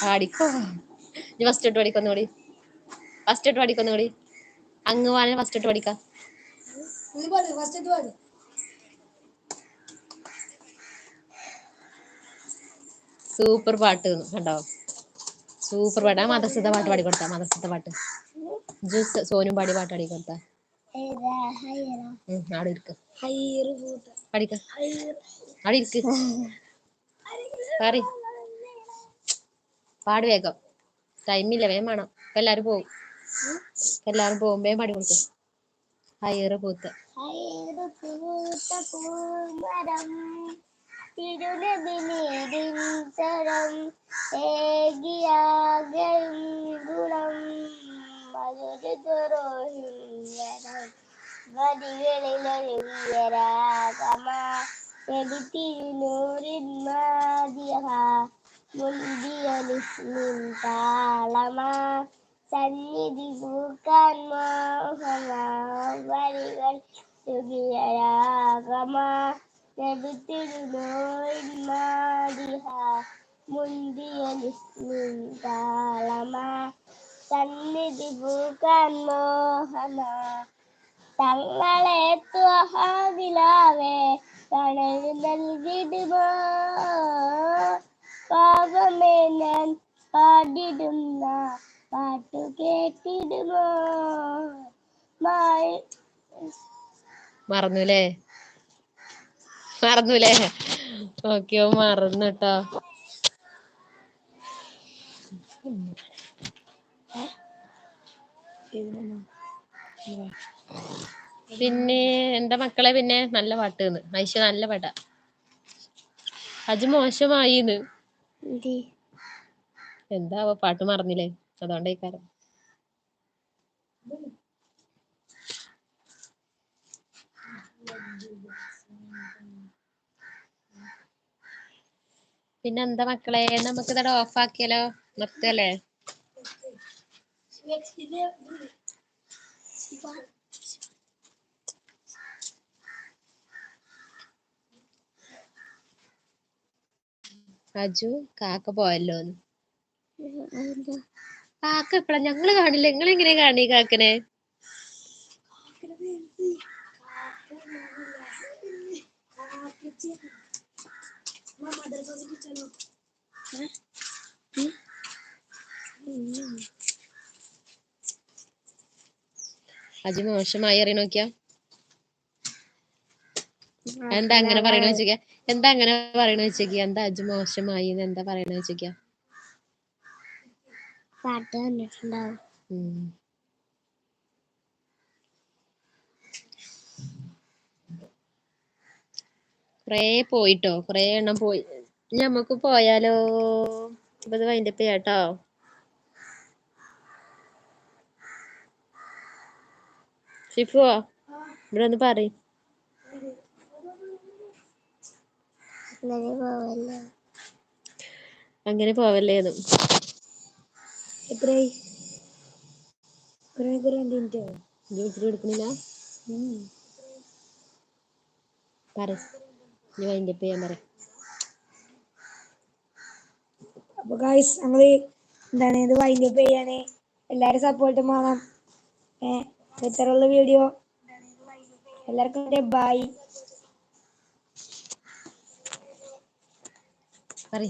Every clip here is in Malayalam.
പാടിക്കോ? ഫസ്റ്റ് ഇട്ട് ഫസ്റ്റ് ഇട്ട് പഠിക്കൊന്നുകൂടി അങ്ങ് വേണേ ഫസ്റ്റ് ഇട്ട് പഠിക്കാം. ഫസ്റ്റ് പാട് സൂപ്പർ പാട്ട് കണ്ടോ? സൂപ്പർ പാട്ട്. ആ മദ്രസത്തെ പാട്ട് പാടി കൊടുത്ത മദ്രസത്തെ പാട്ട്. ജ്യൂസ് സോനും പാടി പാട്ട് പാടി കൊടുത്ത അവിടെ ഇരിക്ക്. ഹൈറ് പൂത്ത പഠിക്ക. അവിടെ ഇരിക്ക്. പാറി പാട് വേഗം. ടൈമില്ല വേഗം വേണം. ഇപ്പൊ എല്ലാരും പോവും. എല്ലാരും പോകുമ്പേ പാടി കൊടുക്കും. ഹയറ് പൂത്ത് ഹയറ് പൂത്ത പൂമരം. തിരുനബിനീതിൻസരം ഏകിയാകയും ഗുണം മധുര തുറോഹിരം വരികളിലൊഴുകിയരാഗമ നബി തിരുനൂറിൻ മാതിഹ മുന്തിയൊലിസ്മിൻ താളമാ സന്നിധി പൂക്കാൻ മോഹമ വരികൾ യുഗിയരാഗമ നബി താളമാ സന്നിധി പൂക്കാൻ തങ്ങളെ ത്വഹാവിലാവേ തണൽ നൽകിടുമോ? ഞാൻ പാടിടുന്ന പാട്ടു കേട്ടിടുമോ? മറന്നുല്ലേ മറന്നുല്ലേ ഓക്കെ മറന്നു കേട്ടോ പിന്നെ എന്റെ മക്കളെ പിന്നെ? നല്ല പാട്ട് ഐഷ നല്ല പാട്ടാ. അജ് മോശമായിന്ന്. എന്തി? എന്താ പാട്ട് മറന്നില്ലേ? അതുകൊണ്ടേക്കാരം പിന്നെ എന്താ മക്കളെ നമുക്ക് ഇതടെ ഓഫ് ആക്കിയാലോ? നിർത്തല്ലേ? അജു കാക്ക പോയല്ലോ കാക്ക എപ്പഴാ ഞങ്ങൾ കാണില്ല? നിങ്ങൾ എങ്ങനെ കാണി കാക്കനെ. അജു മോശമായി അറിയ നോക്കിയാ? എന്താ അങ്ങനെ പറയണ വെച്ചേക്ക? എന്താ അങ്ങനെ പറയണ വെച്ചേക്ക? എന്താ അജി മോശമായി എന്താ പറയണ വെച്ചേക്ക? പാട്ട് കണ്ടിട്ടുണ്ടാവും. കൊറേ പോയിട്ടോ കൊറേ എണ്ണം പോയി. നമുക്ക് പോയാലോ? ഇപ്പൊ ഇത് വൈൻഡപ്പ് ചെയ്യാട്ടോ. ഷിഫുവോ ഇവിടെ ഒന്ന് പറയും. അങ്ങനെ പോവല്ലേ? അങ്ങനെ പോവല്ലേന്ന്. എത്രയായി? എടുക്കണില്ല? പറ ഇനി വൈൻഡപ്പ് ചെയ്യാൻ പറ. അപ്പൊ ഗായ്സ് ഞങ്ങൾ എന്താണ് ഇത് വൈൻഡപ്പ് ചെയ്യാന് എല്ലാരും സപ്പോർട്ടും വേണം. ഏഹ് ഉള്ള വീഡിയോ എല്ലാവർക്കും ബൈ പറ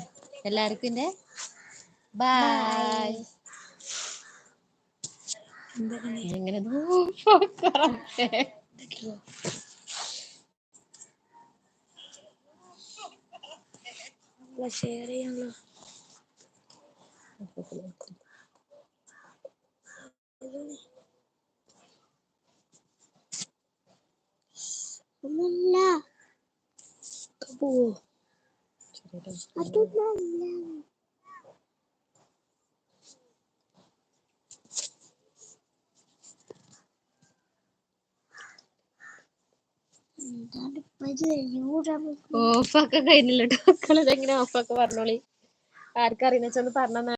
എല്ലാവർക്കും എന്റെ ബൈ എങ്ങനെ ഷെയർ ചെയ്യാനുള്ള ഒന്നുമില്ല എന്താണ് ഇപ്പൊ ഇത് യൂട്യൂബ് ഓഫാക്കാൻ കഴിഞ്ഞില്ല കേട്ടോ മക്കളത് എങ്ങനെ ഓഫാക്കാൻ പറഞ്ഞോളി? ആർക്കറിയുന്ന? വെച്ചൊന്ന് പറഞ്ഞ